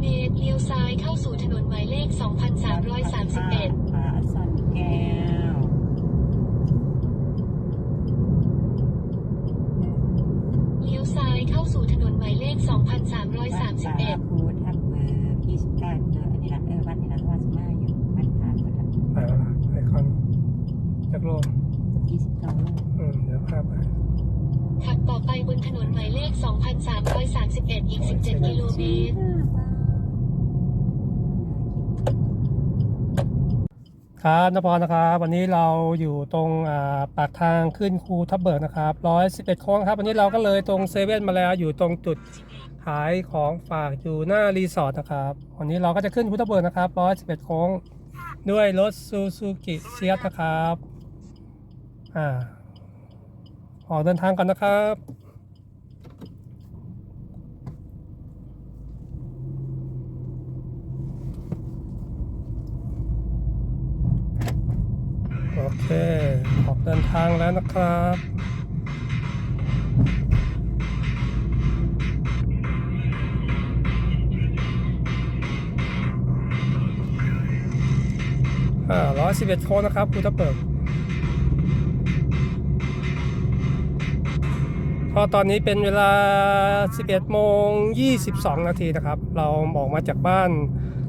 เมตรเลี้ยวซ้ายเข้าสู่ถนนหมายเลข 2331ผาสันแก้วเลี้ยวซ้ายเข้าสู่ถนนหมายเลขวัดป่า2331ภูทับเบิก29เอออันนี้ละเออวัดนี่ละว่าสมาอยู่วัดผาภูทับไปแล้วนะไอคอนจักรโล29โลอืมเดี๋ยวภาพไปขับต่อไปบนถนนหมายเลข 2331 อีก 17 กิโลเมตร ครับนพรนะครับ วันนี้เราอยู่ตรงปากทางขึ้นคูทับเบิกนะครับร้อยสิบเอ็ดโค้งครับ วันนี้เราก็เลยตรงเซเว่นมาแล้วอยู่ตรงจุดขายของฝากอยู่หน้ารีสอร์ทนะครับ วันนี้เราก็จะขึ้นคูทับเบิกนะครับร้อยสิบเอ็ดโค้งด้วยรถซูซูกิเซียสนะครับ อ่า ออกเดินทางกันนะครับ โอเค ออก เดินทางแล้วนะครับอ่าร้อยสิบเอ็ดโค้งนะครับภูทับเบิกก็ตอนนี้เป็นเวลา 11 โมง 22 นาทีนะครับ เราออกมาจากบ้าน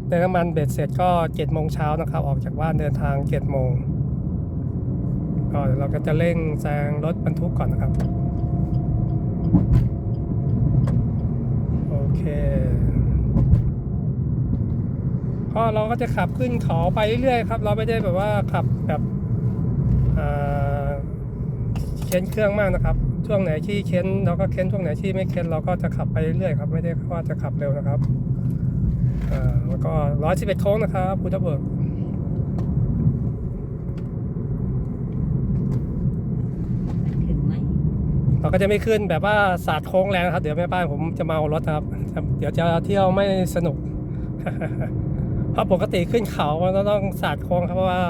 เติมน้ำมันเบ็ดเสร็จก็ 7 โมงเช้านะครับ ออกจากบ้านเดินทาง 7 โมง ก็เราก็จะเร่งแซงรถบรรทุกก่อนนะครับ โอเคก็เราก็จะขับขึ้นเขาไปเรื่อยๆครับ เราไม่ได้แบบว่าขับแบบเค้นเครื่องมากนะครับ ช่วงไหนที่เค้นเราก็เค้นช่วงไหนที่ไม่เค้นเราก็จะขับไปเรื่อยๆครับ ไม่ได้ว่าจะขับเร็วนะครับแล้วก็ร้อยสิบเอ็ดโค้งนะครับพุทธเบิก ถึงไหม ก็จะไม่ขึ้นแบบว่าสาดโค้งแรงนะครับ เดี๋ยวแม่บ้านผมจะเมารถครับ เดี๋ยวจะเที่ยวไม่สนุก เพราะปกติขึ้นเขาก็ต้องสาดโค้งครับเพราะว่า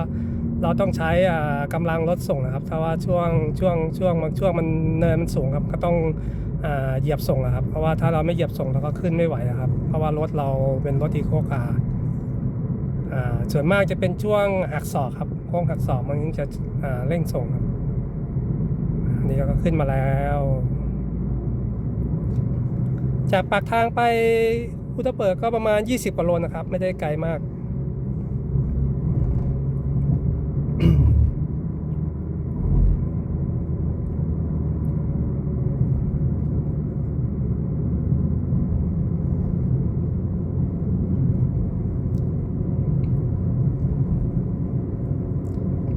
เราต้องใช้อ่าลังรถส่งนะครับ ถ้าว่าช่วงช่วงช่วงบางช่วงมันเนินมันสูงครับ ก็ต้องเหยียบส่งนะครับ เพราะว่าถ้าเราไม่เหยียบส่งเราก็ขึ้นไม่ไหวนะครับ เพราะว่ารถเราเป็นรถอีโคคาร์อ่าส่วนมากจะเป็นช่วงหักศอกครับโค้งหักศอกมันถึงจะเร่งส่งครับ นี้เราก็ขึ้นมาแล้ว จากปากทางไปพุทธเปิดก็ประมาณ 20กว่าโลนะครับ ไม่ได้ไกลมาก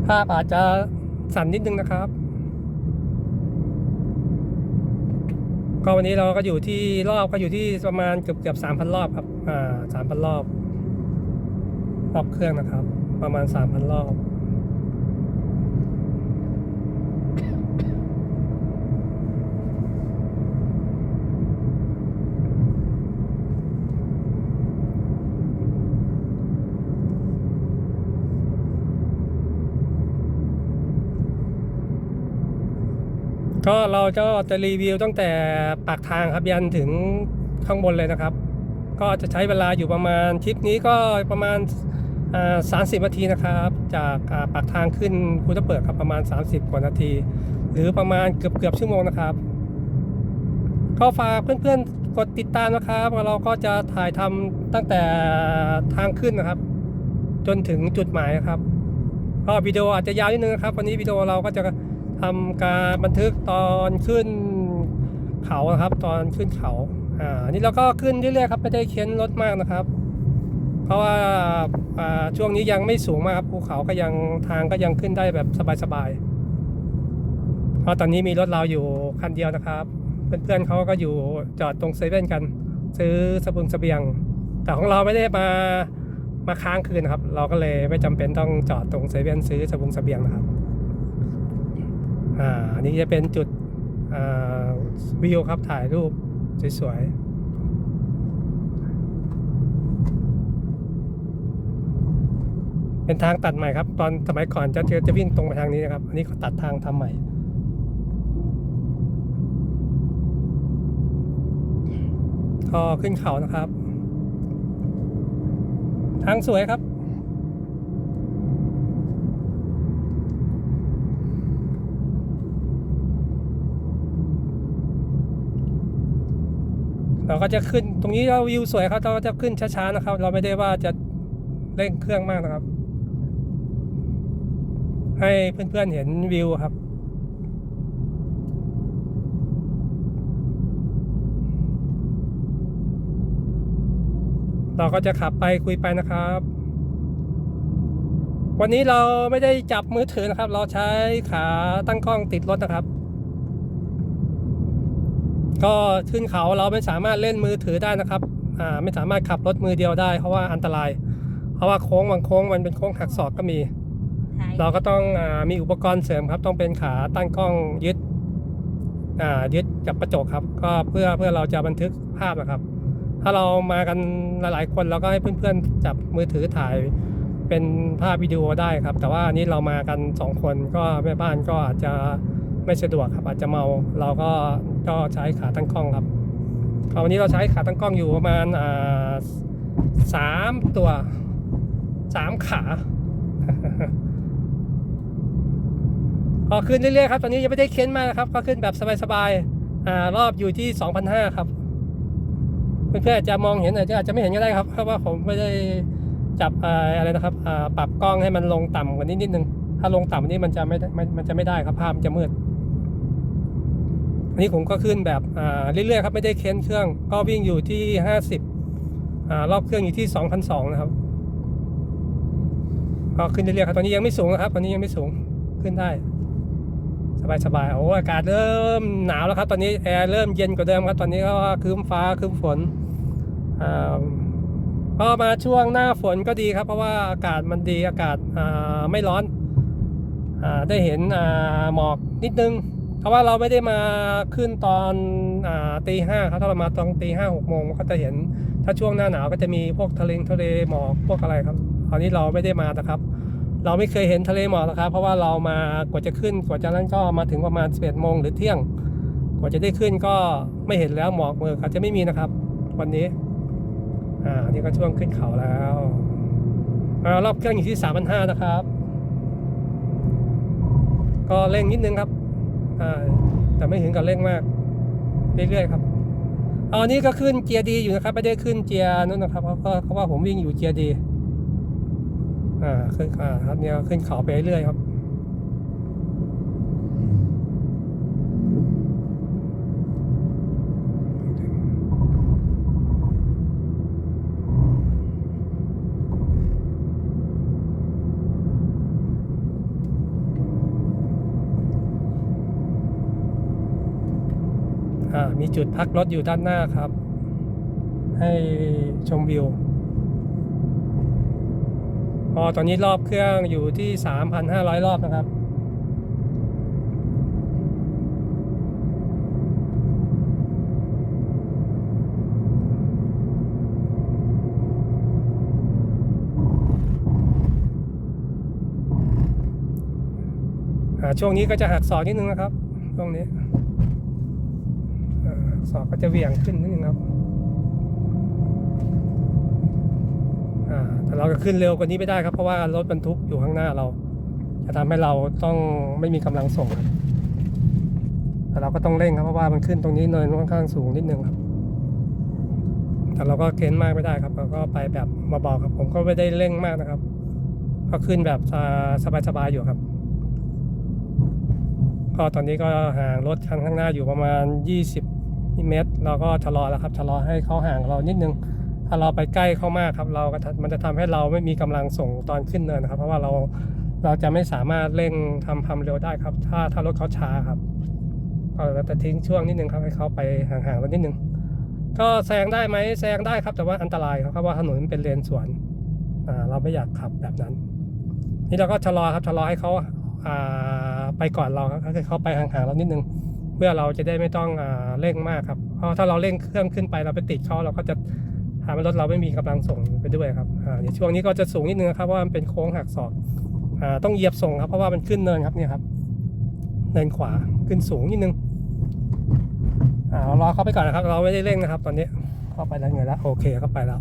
ภาพอาจจะสั่นนิดนึงนะครับ ก็วันนี้เราก็อยู่ที่รอบก็อยู่ที่ประมาณเกือบเกือบสามพันรอบครับ อ่าสามพันรอบรอบเครื่องนะครับ ประมาณสามพันรอบ ก็เราจะจะรีวิวตั้งแต่ปากทางครับยันถึงข้างบนเลยนะครับ ก็จะใช้เวลาอยู่ประมาณทริปนี้ก็ประมาณสามสิบนาทีนะครับ จากาปากทางขึ้นภูทับเบิกครับประมาณ 30 กว่านาที หรือประมาณเกือบเกือบชั่วโมงนะครับ ก็ฝากเพื่อนๆกดติดตามนะครับ เราก็จะถ่ายทำตั้งแต่ทางขึ้นนะครับ จนถึงจุดหมายนะครับก็วิดีโออาจจะยาวนิดนึงนะครับวันนี้วิดีโอเราก็จะ ทำการบันทึกตอนขึ้นเขานะครับ ตอนขึ้นเขาอ่านี่เราก็ขึ้นเรื่อยๆครับไม่ได้เค้นรถมากนะครับ เพราะว่าอ่าช่วงนี้ยังไม่สูงมากครับภูเขาก็ยังทางก็ยังขึ้นได้แบบสบายๆเพราะตอนนี้มีรถเราอยู่คันเดียวนะครับเพื่อนๆเขาก็อยู่จอดตรงเซเว่นกัน ซื้อสบุงเสบียง แต่ของเราไม่ได้มามาค้างคืนนะครับ เราก็เลยไม่จำเป็นต้องจอดตรงเซเว่นซื้อสบุงเสบียงนะครับ อ่าอันนี้จะเป็นจุดวิวครับถ่ายรูปสวยๆ เป็นทางตัดใหม่ครับ ตอนสมัยก่อนจะจะจะวิ่งตรงไปทางนี้นะครับ อันนี้เขาตัดทางทำใหม่ ก็ขึ้นเขานะครับ ทางสวยครับ เราก็จะขึ้นตรงนี้เราวิวสวยครับ เราก็จะขึ้นช้าๆนะครับ เราไม่ได้ว่าจะเร่งเครื่องมากนะครับ ให้เพื่อนๆเห็นวิวครับเราก็จะขับไปคุยไปนะครับ วันนี้เราไม่ได้จับมือถือนะครับ เราใช้ขาตั้งกล้องติดรถนะครับ ก็ขึ้นเขาเราไม่สามารถเล่นมือถือได้นะครับอ่าไม่สามารถขับรถมือเดียวได้ เพราะว่าอันตราย เพราะว่าโค้งบางโค้งมันเป็นโค้งหักศอกก็มีท้ายเราก็ต้องอามีอุปกรณ์เสริมครับ ต้องเป็นขาตั้งกล้องยึดอ่ายึดกับกระจกครับ ก็เพื่อเพื่อเราจะบันทึกภาพนะครับ ถ้าเรามากันหลายๆคนเราก็ให้เพื่อนๆจับมือถือถ่ายเป็นภาพวิดีโอได้ครับ แต่ว่าอันนี้เรามากันสองคนก็แม่บ้านก็อาจจะ ไม่สะดวกครับอาจจะเมาเราก็ก็ใช้ขาตั้งกล้องครับก็วันนี้เราใช้ขาตั้งกล้องอยู่ประมาณสามตัวสามขาก็ขึ้นเรื่อยๆครับตอนนี้ยังไม่ได้เค้นมากนะครับ ก็ขึ้นแบบสบายๆรอบอยู่ที่2,500ครับเพื่อนๆอาจจะมองเห็นอาจจะอาจจะไม่เห็นก็ได้ครับ เพราะว่าผมไม่ได้จับอะไรนะครับปรับกล้องให้มันลงต่ำกว่านี้นิดนึงถ้าลงต่ำกว่านี้มันจะไม่ไมันมันจะไม่ได้ครับภาพมันจะมืด อันนี้ผมก็ขึ้นแบบอ่าเรื่อยๆครับไม่ได้เค้นเครื่อง ก็วิ่งอยู่ที่ 50อรอบเครื่องอยู่ที่2,200นะครับก็ขึ้นเรื่อยๆครับตอนนี้ยังไม่สูงนะครับตอนนี้ยังไม่สูงขึ้นได้ สบายๆโอ้อากาศเริ่มหนาวแล้วครับ ตอนนี้แอร์เริ่มเย็นกว่าเดิมครับ ตอนนี้ก็ครึ้มฟ้าครึ้มฝนอพอมาช่วงหน้าฝนก็ดีครับ เพราะว่าอากาศมันดีอากาศอ่าไม่ร้อนอได้เห็นอ่าหมอกนิดนึง เพราะว่าเราไม่ได้มาขึ้นตอนอตีห้าครับถ้าเรามาตอนตีห้าหกโมงก็จะเห็นถ้าช่วงหน้าหนาวก็จะมีพวกทะเลทะเลหมอกพวกอะไรครับคราวนี้เราไม่ได้มานะครับ เราไม่เคยเห็นทะเลหมอกนะครับ เพราะว่าเรามากว่าจะขึ้นกว่าจะนั้นก็มาถึงประมาณ11โมงหรือเที่ยง กว่าจะได้ขึ้นก็ไม่เห็นแล้วหมอกเมืออาจจะไม่มีนะครับ วันนี้อ่านี่ก็ช่วงขึ้นเขาแล้วอ่ารอบเครื่องอยู่ที่3,500นะครับ ก็เร่งนิดนึงครับ แต่ไม่ถึงกับเร่งมาก เรื่อยๆครับเอาอันนี้ก็ขึ้นเกียร์ดีอยู่นะครับ ไม่ได้ขึ้นเกียร์นู้นนะครับเขาก็เขาว่าผมวิ่งอยู่เกียร์ดี อ่าขึ้นอ่าครับเนี่ยขึ้นเขาไปเรื่อยครับ มีจุดพักรถอยู่ด้านหน้าครับ ให้ชมวิวพอตอนนี้รอบเครื่องอยู่ที่ 3,500 รอบนะครับ ช่วงนี้ก็จะหักศอกนิดนึงนะครับช่วงนี้ ศอกก็จะเหวี่ยงขึ้นนิดนึงครับอ่าแต่เราจะขึ้นเร็วกว่านี้ไม่ได้ครับ เพราะว่ารถบรรทุกอยู่ข้างหน้าเรา จะทำให้เราต้องไม่มีกำลังส่งครับแต่เราก็ต้องเร่งครับเพราะว่ามันขึ้นตรงนี้เนินค่อนข้างสูงนิดนึงครับ แต่เราก็เค้นมากไม่ได้ครับเราก็ไปแบบเบาๆครับ ผมก็ไม่ได้เร่งมากนะครับ ก็ขึ้นแบบสบายๆอยู่ครับ ก็ตอนนี้ก็ห่างรถคันข้างหน้าอยู่ประมาณ 20 เมตรเราก็ชะลอแล้วครับชะลอให้เขาห่างเรานิดนึง ถ้าเราไปใกล้เขามากครับ เราก็มันจะทำให้เราไม่มีกำลังส่งตอนขึ้นเนินครับ เพราะว่าเราเราจะไม่สามารถเร่งทำความเร็วได้ครับ ถ้าถ้ารถเขาช้าครับก็เราจะทิ้งช่วงนิดนึงครับให้เขาไปห่างๆเรานิดนึงก็แซงได้ไหมแซงได้ครับแต่ว่าอันตรายครับเพราะว่าถนนเป็นเลนสวนอ่าเราไม่อยากขับแบบนั้น นี่เราก็ชะลอครับชะลอให้เขาอ่าไปก่อนเราครับให้เขาไปห่างๆเรานิดนึง พื่อเราจะได้ไม่ต้องอเร่งมากครับ เพราะถ้าเราเร่งเครื่องขึ้นไปเราไปติดเขาเราก็จะทำให้รถเราไม่มีกำลังส่งไปด้วยครับอ่าในช่วงนี้ก็จะสูงนิดนึงครับเพราะว่ามันเป็นโค้งหักศอกอ่าต้องเหยียบส่งครับเพราะว่ามันขึ้นเนินครับเนี่ยครับเนินขวาขึ้นสูงนิดนึงอ่าเรารอเขาไปก่อนนะครับ เราไม่ได้เร่งนะครับ ตอนนี้เข้าไปแล้วไงแล้วโอเคเข้าไปแล้ว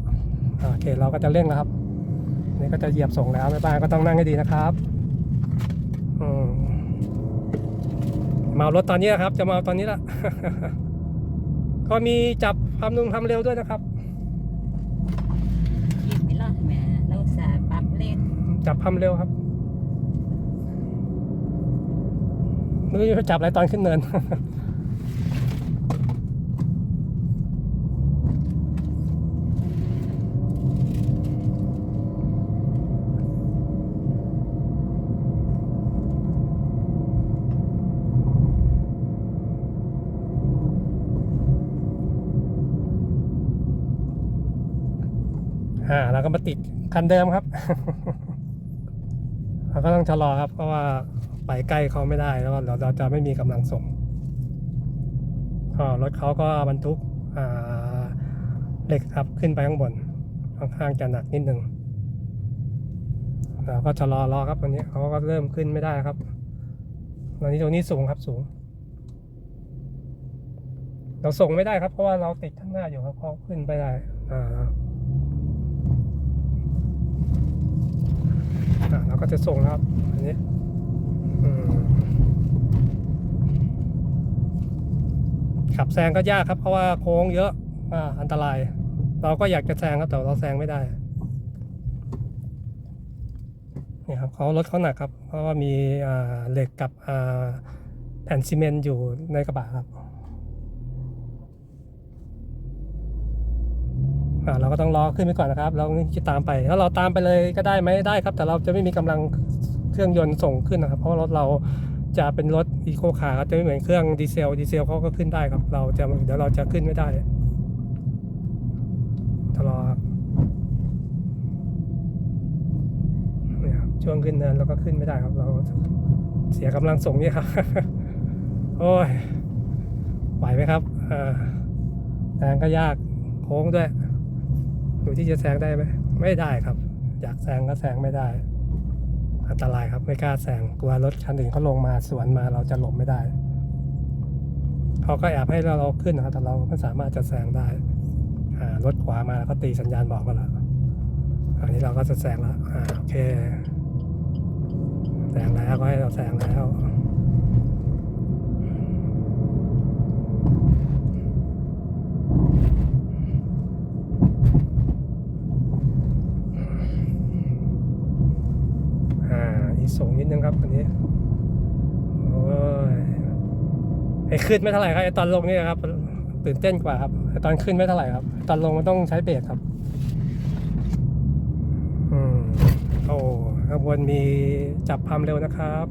อ่าโอเคเราก็จะเร่งแล้วครับนี่ก็จะเหยียบส่งแล้วแม่บ้านก็ต้องนั่งให้ดีนะครับอืม มาเอารถตอนนี้ครับ จะมาเอาตอนนี้ละก็มีจับความนุ่มความเร็วด้วยนะครับยืดไม่รอดแหมเราอุตสาห์ปรับเลนจับความเร็วครับไม่รู้จะจับอะไรตอนขึ้นเนิน อ่าเราก็มาติด คันเดิมครับเราก็ต้องชะลอครับ เพราะว่าไปใกล้เขาไม่ได้แล้วเราเราจะไม่มีกำลังส่งรถเขาก็บรรทุกเหล็กครับขึ้นไปข้างบนค่อนข้างจะหนักนิดนึงเราก็ชะลอรอครับตอนนี้เขาก็เริ่มขึ้นไม่ได้ครับตอนนี้ตรงนี้สูงครับสูง เราส่งไม่ได้ครับเพราะว่าเราติดข้างหน้าอยู่ครับเขาขึ้นไปได้อ่า อะ เราก็จะส่งแล้วครับอันนี้ขับแซงก็ยากครับเพราะว่าโค้งเยอะอ่าอันตราย เราก็อยากจะแซงครับแต่เราแซงไม่ได้นี่ครับเขารถเขาหนักครับ เพราะว่ามีอ่าเหล็กกับอ่าแผ่นซีเมนต์อยู่ในกระบะครับอ่า เราก็ต้องรอขึ้นไปก่อนนะครับ เราจะตามไปถ้าเราตามไปเลยก็ได้ไหมได้ครับ แต่เราจะไม่มีกำลังเครื่องยนต์ส่งขึ้นนะครับ เพราะรถเราจะเป็นรถอีโคคาร์จะไม่เหมือนเครื่องดีเซลดีเซลเขาก็ขึ้นได้ครับ เราจะเดี๋ยวเราจะขึ้นไม่ได้ชะลอครับนี่ครับช่วงขึ้นเนินเราก็ขึ้นไม่ได้ครับ เราเสียกำลังส่งนี่ครับโอ้ยไหวไหมครับอ่าแซงก็ยากโค้งด้วย ดูที่จะแซงได้ไหมไม่ได้ครับ อยากแซงก็แซงไม่ได้ อันตรายครับไม่กล้าแซงกลัวรถคันอื่นเขาลงมาสวนมาเราจะหลบไม่ได้เขาก็แอบให้เราเราขึ้นนะครับแต่เราไม่สามารถจะแซงได้อ่ารถขวามาแล้วก็ตีสัญญาณบอกกันแล้วอันนี้เราก็จะแซงแล้วอ่าโอเคแซงแล้วก็ให้เราแซงแล้วอ่าอีสูงนิดนึงครับอันนี้โอ้ยไอ้ ขึ้นไม่เท่าไหร่ครับไอตอนลงนี่ครับ ตื่นเต้นกว่าครับไอตอนขึ้นไม่เท่าไหร่ครับ ตอนลงมันต้องใช้เบรกครับ อืมโอ้ข้างบนมีจับความเร็วนะครับ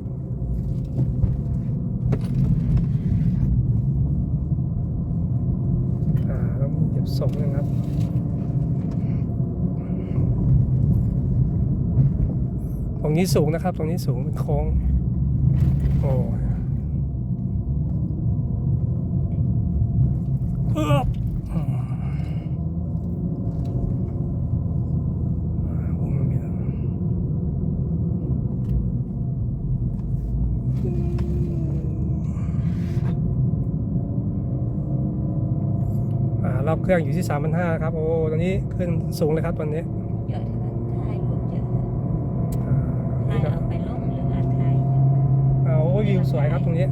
ต้องเก็บส่งนะครับตรงนี้สูงนะครับ ตรงนี้สูงเป็นโค้ง โอ้ยเอื้อบอืมอ่าผมไม่มีแล้วอ่า รอบเครื่องอยู่ที่ 3 5 0 0 ครับ โอ้ ตอนนี้ขึ้นสูงเลยครับตอนนี้เยอะเท่าไหร่ถ่ายรูปเยอะอ่าถ่านี่ยก็เอาไปลงหรือว่าถ่ายอ่าโอ้วิวสวยครับตรงนี้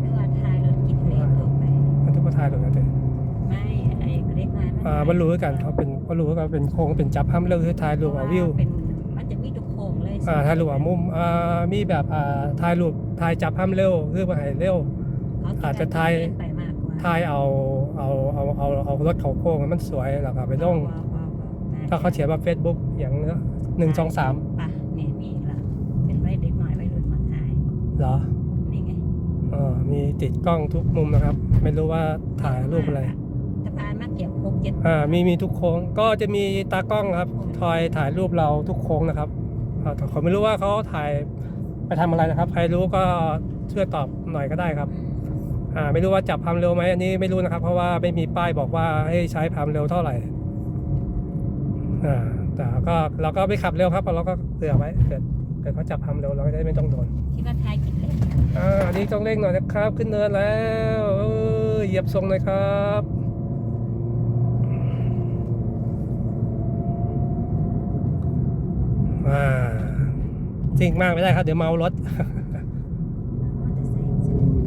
หรือว่าถ่ายรถกินเล็กลงไปมันทุกประทายเลยนะเต้ ไม่ไอ้เล็กน้ อยมันอ่าบรรลุกันเขาเป็นบรรลุกันเป็นโค้งเป็นจับห้ามเรื่องคือถ่ายรูปเอาวิวเป็นมันจะมีทุกโค้งเลยอ่าถ่ายรูปเอามุมอ่ามีแบบอ่าถ่ายรูปถ่ายจับห้ามเร็วคือมาให้เร็วเขอาจจะถ่ายเล่นไปมากกว่าถ่ายเอาเอาเอาเอาเอารถเขาโค้งให้มันสวยแล้วก็ไปลงว้าวว้าวว้าวถ้าเขาเขียนว่า Facebook อย่างเนี้ยหนึ่งสองสามป่ะเนี่ยมีอีกละเป็นไว้เด็กหน่อยไว้รุ่นมาถ่ายเหรอนี่ไงอ่ามีติดกล้องทุกมุมนะครับ ไม่รู้ว่าถ่ายรูปอะไรสะพานมา เก็บโคกเจ็ดอ่ามีมีทุกโค้งก็จะมีตากล้องครับคอยถ่ายรูปเราทุกโค้งนะครับอ่าแต่ผมไม่รู้ว่าเขาถ่ายไปทำอะไรนะครับ ใครรู้ก็ช่วยตอบหน่อยก็ได้ครับอ่าไม่รู้ว่าจับความเร็วไหมอันนี้ไม่รู้นะครับ เพราะว่าไม่มีป้ายบอกว่าให้ใช้ความเร็วเท่าไหร่อ่าแต่ก็เราก็ไม่ขับเร็วครับเราก็เผื่อไว้เกิดเกิดเขาจับความเร็วเราก็จะได้ไม่ต้องโดน คิดว่าถ่ายกินเล็กอ่าอันนี้ต้องเร่งหน่อยนะครับ ขึ้นเนินแล้วเออเหยียบทรงหน่อยครับ อ่าจริงมากไม่ได้ครับ เดี๋ยวเมารถ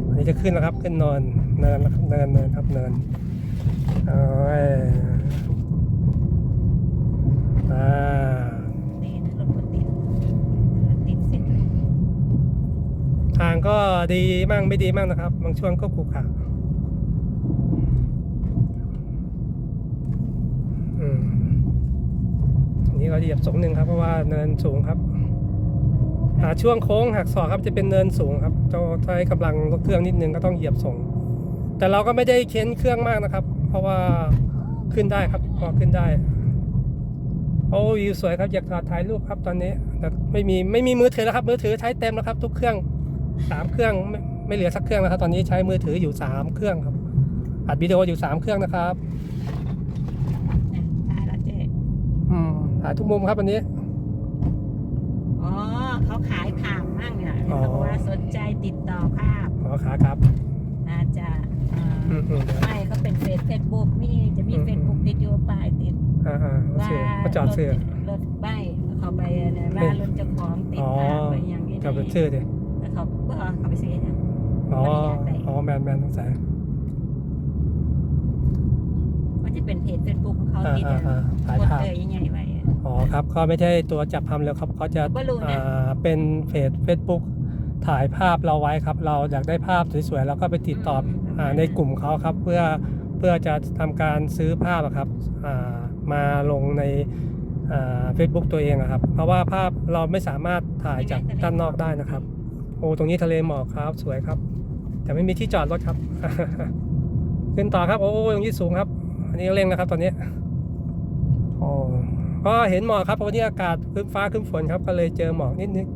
อันนี้จะขึ้นแล้วครับ ขึ้นเนอนเนินแล้วครับเนินเนินครับเนินโอ้ยอ่านี่นะรถมันติดรถติดเสร็จเลยทางก็ดีมั่งไม่ดีมั่งนะครับ บางช่วงก็ขรุขระอืม อันนี้ก็เหยียบสูงหนึ่งครับเพราะว่าเนินสูงครับหาช่วงโค้งหักศอกครับจะเป็นเนินสูงครับจะใช้กำลังรถเครื่องนิดนึงก็ต้องเหยียบส่ง แต่เราก็ไม่ได้เค้นเครื่องมากนะครับ เพราะว่าขึ้นได้ครับพอขึ้นได้โอ้วิวสวยครับอยากถ่ายรูปครับตอนนี้แต่ไม่มีไม่มีมือถือแล้วครับ มือถือใช้เต็มแล้วครับ ทุกเครื่องสามเครื่องไม่ไม่เหลือสักเครื่องแล้วครับตอนนี้ใช้มือถืออยู่สามเครื่องครับอัดวิดีโออยู่สามเครื่องนะครับ นะถ่ายแล้วเจ๊ อืม ถ่ายทุกมุมครับวันนี้ อ๋อเขาขายผ่ามมั่งเนี่ยอ๋อ เขาบอกว่าสนใจติดต่อภาพขอขาครับ น่าจะเอ่ออืมอืมไม่เขาเป็นเฟซเฟซบุ๊กมีจะมีอืม เฟซบุ๊กติดอยู่ป้ายติดอ่าอ่าโอว่าเคก็จอดเสื้อ รถรถใบเขาไปเนี่ยว่ารถเจ้าของติดอ๋อภาพไปอย่างนี้จอดเสื้อดิแล้วเขาเออเขาไปซื้อเนี่ย อ๋อไม่ได้อยากได้อ๋อแมนแมนสงสัยมันจะเป็นเพจเฟซบุ๊กของเขาอ่าติดอ่าอะอ่าถ่ายคนภาพเลยยังไงไว้ อ๋อครับเขาไม่ใช่ตัวจับทำแล้วครับเขาจะก็รู้นะ อ่าเป็นเพจ Facebook ถ่ายภาพเราไว้ครับ เราอยากได้ภาพสวยๆแล้วก็ไปติดต่ออ่าในกลุ่มเขาครับ เพื่อเพื่อจะทำการซื้อภาพอะครับอ่ามาลงในเฟซบุ๊กตัวเองอะครับ เพราะว่าภาพเราไม่สามารถถ่ายจากด้านนอกได้นะครับโอ้ตรงนี้ทะเลหมอกครับสวยครับ แต่ไม่มีที่จอดรถครับ ขึ้นต่อครับโอ้ตรงนี้สูงครับ อันนี้เร่งนะครับตอนนี้ โอ้ ก็เห็นหมอกครับเพราะวันนี้อากาศครึ้มฟ้าครึ้มฝนครับ ก็เลยเจอหมอกนิดนิด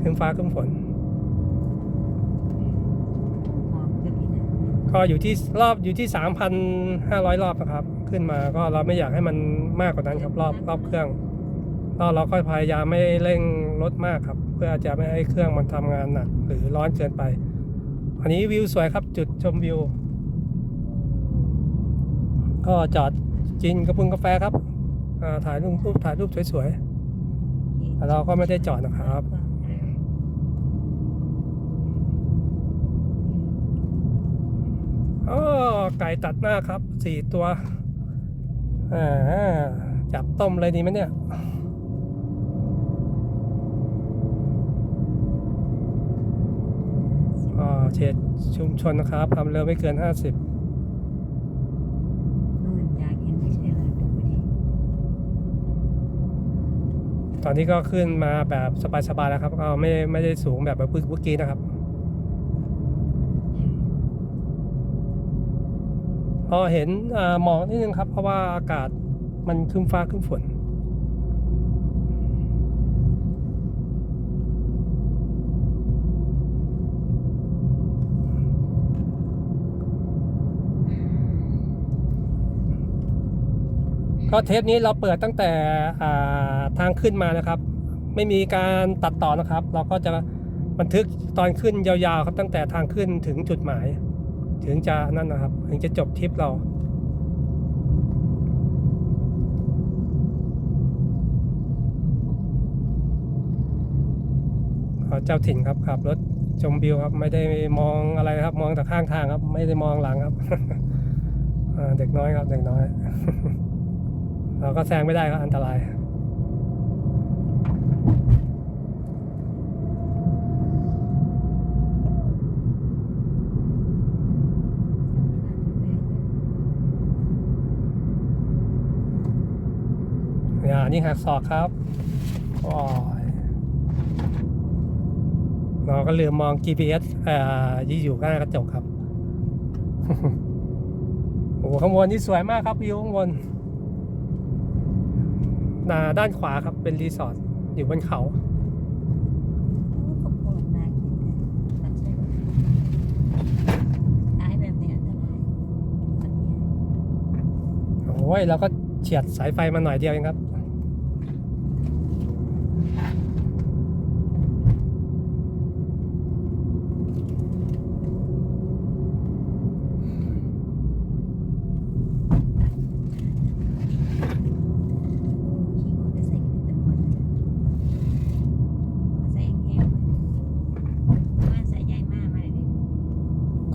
ครึ้มฟ้าขึ้นอีกนก็อยู่ที่รอบอยู่ที่3,500รอบนะครับ ขึ้นมาก็เราไม่อยากให้มันมากกว่านั้นครับ รอบรอบเครื่องก็เราก็พยายามไม่เร่งรถมากครับ เพื่อจะไม่ให้เครื่องมันทำงานหนักหรือร้อนเกินไป อันนี้วิวสวยครับจุดชมวิว ก็จอดกินกระพุนกาแฟครับ ถ่ายรูปรูปถ่ายรูปสวยๆแต่เราก็ไม่ได้จอดนะครับโอ้ไก่ตัดหน้าครับสี่ตัวอ่าจับต้มเลยดีไหมเนี่ยอ่าเขตชุมชนนะครับความเร็วไม่เกิน 50 นู่นอยากเห็นไม่ใช่เลยดูดิ ตอนนี้ก็ขึ้นมาแบบสบายๆแล้วครับ ก็ไม่ไม่ได้สูงแบบเมื่อกี้นะครับพอเห็นอ่าหมอกนิดนึงครับ เพราะว่าอากาศมันครึ้มฟ้าครึ้มฝน ก็เทปนี้เราเปิดตั้งแต่ทางขึ้นมานะครับ ไม่มีการตัดต่อนะครับ เราก็จะบันทึกตอนขึ้นยาวๆครับตั้งแต่ทางขึ้นถึงจุดหมาย ถึงจะนั่นนะครับ ถึงจะจบทริปเราขอเจ้าถิ่นครับขับรถชมวิวครับ ไม่ได้มองอะไรครับ มองแต่ข้างทางครับ ไม่ได้มองหลังครับเด็กน้อยครับ เด็กน้อย เราก็แซงไม่ได้ครับอันตรายอย่านี่หักศอกครับโอ้ยเราก็ลืมมอง GPS เอ่อยี่อยู่ข้างหน้ากระจกครับ โอ้โหข้างบนนี่สวยมากครับวิวข้างบน นาด้านขวาครับเป็นรีสอร์ทอยู่บนเขา โอ้ยเนี้ยเท่าไหร่อันเนี้ยโอ้ยเราก็เฉียดสายไฟมาหน่อยเดียวเองครับ ขี่มอเตอร์ไซค์กันเป็นตำรวจ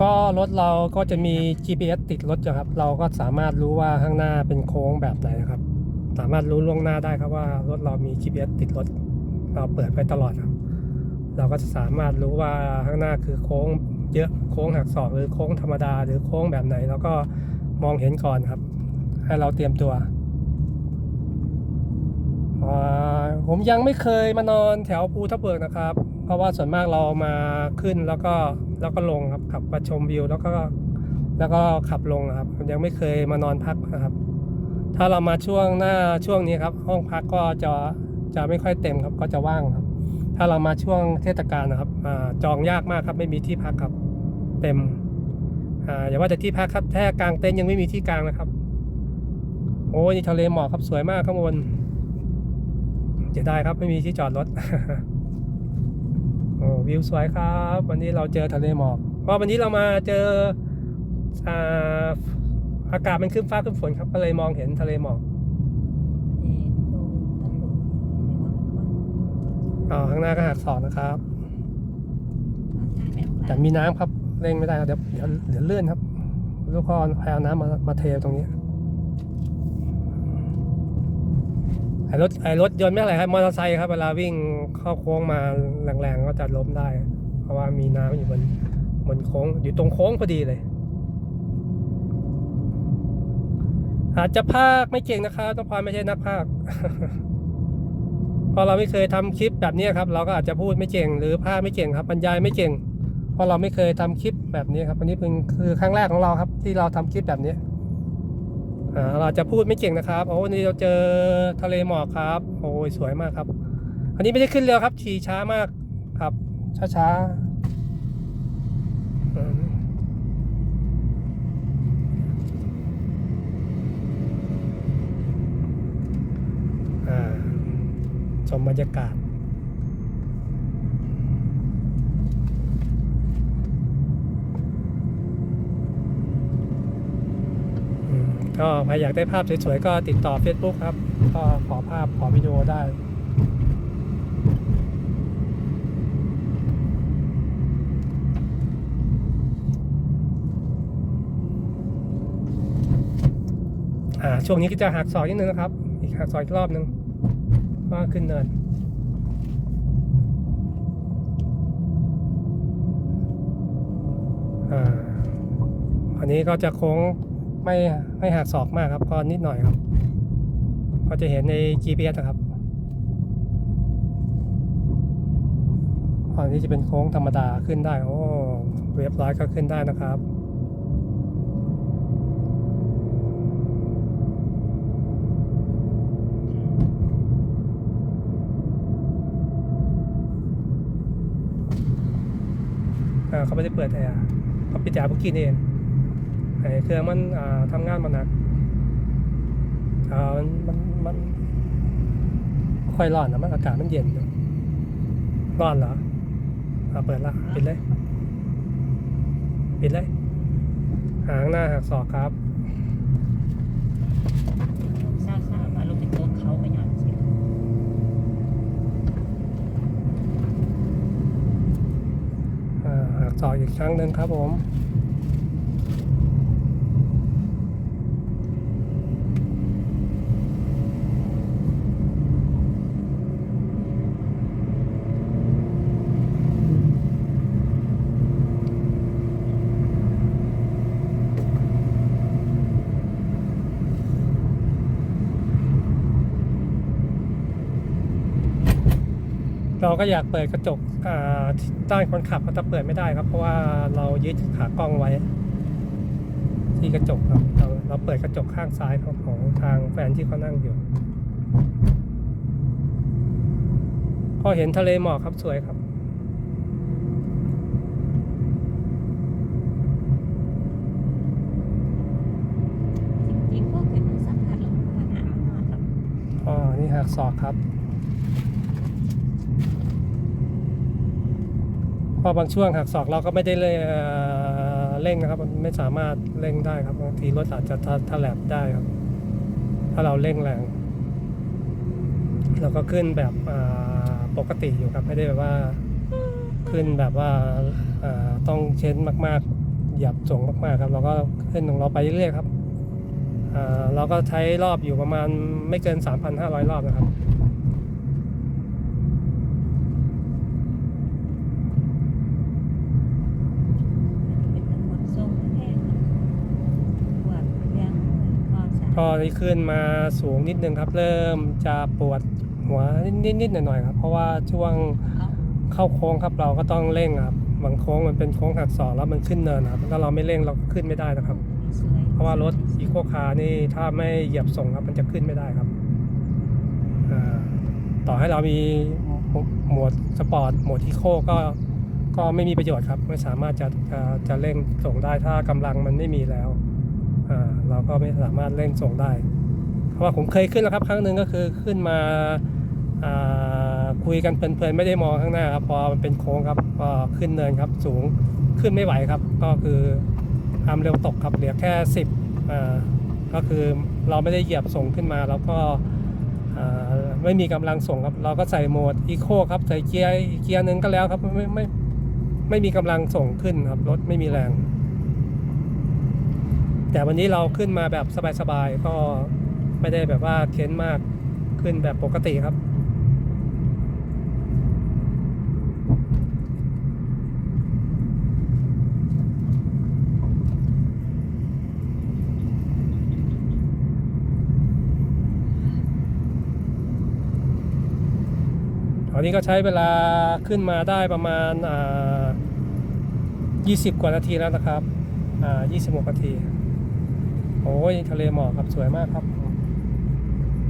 ก็รถเราก็จะมี GPS ติดรถอยู่ครับ เราก็สามารถรู้ว่าข้างหน้าเป็นโค้งแบบไหนนะครับ สามารถรู้ล่วงหน้าได้ครับว่ารถเรามี GPS ติดรถ เราเปิดไว้ตลอดครับ เราก็จะสามารถรู้ว่าข้างหน้าคือโค้งเยอะโค้งหักศอกหรือโค้งธรรมดา หรือโค้งแบบไหนเราก็มองเห็นก่อนครับ ให้เราเตรียมตัวผมยังไม่เคยมานอนแถวภูทับเบิกนะครับ เพราะว่าส่วนมากเรามาขึ้นแล้วก็แล้วก็ลงครับขับมาชมวิว แล้วก็แล้วก็ขับลงครับยังไม่เคยมานอนพักนะครับ ถ้าเรามาช่วงหน้าช่วงนี้ครับ ห้องพักก็จะจะไม่ค่อยเต็มครับก็จะว่างครับ ถ้าเรามาช่วงเทศกาลนะครับอาจองยากมากครับไม่มีที่พักครับเต็มอย่าว่าแต่ที่พักครับแค่กลางเต็นท์ยังไม่มีที่กลางนะครับ โอ้ยทะเลหมอกครับสวยมากข้างบนเสียดายครับไม่มีที่จอดรถ วิวสวยครับ วันนี้เราเจอทะเลหมอกเพราะวันนี้เรามาเจออาอากาศมันขึ้นฟ้าขึ้นฝนครับก็เลยมองเห็นทะเลหมอกอ๋อข้างหน้าก็หาดสองนะครับแต่มีน้ำครับเร่งไม่ได้ครับเดี๋ยวเดี๋ยวเลื่อนครับ ลูกพ่อพายเอาน้ำมามาเทตรงนี้ไอ้ รถไอรถยนต์ไม่อะไรครับมอเตอร์ไซค์ครับเวลาวิ่งเข้าโค้งมาแรงๆก็จะล้มได้ เพราะว่ามีน้ำอยู่บนบนโค้งอยู่ตรงโค้งพอดีเลย อาจจะภาคไม่เก่งนะครับต้องพรไม่ใช่นักภาคเพราะเราไม่เคยทำคลิปแบบนี้ครับ เราก็อาจจะพูดไม่เก่งหรือภาคไม่เก่งครับบรรยายไม่เก่งเพราะเราไม่เคยทำคลิปแบบนี้ครับอันนี้เป็นคือครั้งแรกของเราครับ ที่เราทำคลิปแบบนี้ เราจะพูดไม่เก่งนะครับโอ้วันนี้เราเจอทะเลหมอกครับ โอ้ยสวยมากครับ อันนี้ไม่ได้ขึ้นเร็วครับ ขี่ช้ามากครับ ช้าๆอืมอ่าชมบรรยากาศ อืม ก็ใครอยากได้ภาพสวยๆก็ติดต่อ Facebook ครับ ก็ขอภาพขอวิดีโอได้อ่าช่วงนี้ก็จะหักศอกนิดนึงนะครับ อีกหักศอกอีกรอบนึงก็ขึ้นเนินอ่าอันนี้ก็จะโค้ง ไม่ไม่หักศอกมากครับก็นิดหน่อยครับก็จะเห็นใน GPS นะครับอันนี้จะเป็นโค้งธรรมดาขึ้นได้ โอ้เว็บร้อยก็ขึ้นได้นะครับ เขาไม่ได้เปิดแอร์เขาปิดแอร์เพิ่งกินเอง เครื่องมันอ่าทำงานมันหนักอ่ามันมันมันค่อยร้อนนะมันอากาศมันเย็นอยู่ร้อนเหรออ่าเปิดละปิดเลยปิดเลยหางหน้าหักศอกครับซาซามาลงเป็นตัวเขาไปหน่อยสิอ่าหักศอกอีกครั้งหนึ่งครับผม เราก็อยากเปิดกระจกอ่าด้านคนขับก็จะเปิดไม่ได้ครับ เพราะว่าเรายึดขากล้องไว้ ที่กระจกครับเราเราเปิดกระจกข้างซ้ายของของทางแฟนที่เขานั่งอยู่พอเห็นทะเลหมอกครับสวยครับจริงๆพวกเป็นสัมผัสลงมาหนามากๆครับอ๋อนี่หักศอกครับ พอบางช่วงหักศอกเราก็ไม่ได้เร่งนะครับ มันไม่สามารถเร่งได้ครับบางทีรถอาจจะทะทะแลบได้ครับ ถ้าเราเร่งแรง เราก็ขึ้นแบบปกติอยู่ครับ ไม่ได้แบบว่าขึ้นแบบว่าต้องเช้นมาก ๆ หยียบส่งมากๆครับ เราก็ขึ้นของเราไปเรื่อยๆครับเราก็ใช้รอบอยู่ประมาณไม่เกิน 3,500 รอบนะครับ เป็นทั้งหมดทรงแห้งปวดเรื่อง ข้อสายพอที่ขึ้นมาสูงนิดนึงครับ เริ่มจะปวดหัวนิดๆหน่อยๆครับ เพราะว่าช่วงเอาเข้าโค้งครับเราก็ต้องเร่งครับบางโค้งมันเป็นโค้งหักศอกแล้วมันขึ้นเนินครับถ้าเราไม่เร่งเราก็ขึ้นไม่ได้นะครับสวยเพราะว่ารถอีโคคาร์นี่ถ้าไม่เหยียบส่งครับมันจะขึ้นไม่ได้ครับอ่าต่อให้เรามีโหมดสปอร์ตโหมดอีโคก็ก็ไม่มีประโยชน์ครับ ไม่สามารถจะจะจะเร่งส่งได้ถ้ากำลังมันไม่มีแล้วอ่า เราก็ไม่สามารถเร่งส่งได้ เพราะว่าผมเคยขึ้นแล้วครับครั้งหนึ่งก็คือขึ้นมาคุยกันเพลินๆไม่ได้มองข้างหน้าครับพอมันเป็นโค้งครับก็ขึ้นเนินครับสูงขึ้นไม่ไหวครับ ก็คือความเร็วตกครับเหลือแค่ 10อ่าก็คือเราไม่ได้เหยียบส่งขึ้นมาแล้วก็ไม่มีกำลังส่งครับ เราก็ใส่โหมดอีโคครับใส่เกียร์เกียร์หนึ่งก็แล้วครับไม่ไม่ไม่มีกำลังส่งขึ้นครับรถไม่มีแรง แต่วันนี้เราขึ้นมาแบบสบายๆ ก็ไม่ได้แบบว่าเค้นมากขึ้นแบบปกติครับ ตอนนี้ก็ใช้เวลาขึ้นมาได้ประมาณ 20 กว่านาทีแล้วนะครับอ่า26 นาที โอ้ยทะเลหมอกครับสวยมากครับ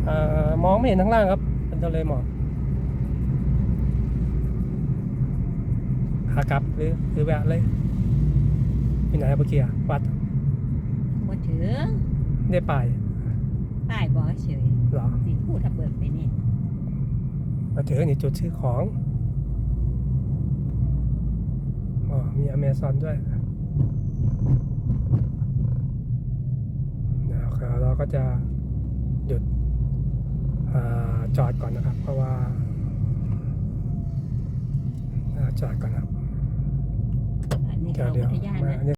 อามองไม่เห็นข้างล่างครับ เป็นทะเลหมอกหากลับหรือหรือแวะเลยที่ไหนครับเมื่อกี้อะวัดบ่ถือได้ไปป้ายบอกเฉยเหรอนี่พูดระเบิดไปนี่มาถึงนี่จุดซื้อของอ๋อมีอเมซอนด้วยนะครับ เราก็จะหยุดอ่าจอดก่อนนะครับ เพราะว่าอ่าจอดก่อนครับอันนี้เดี๋ยวเขาเดี๋ยว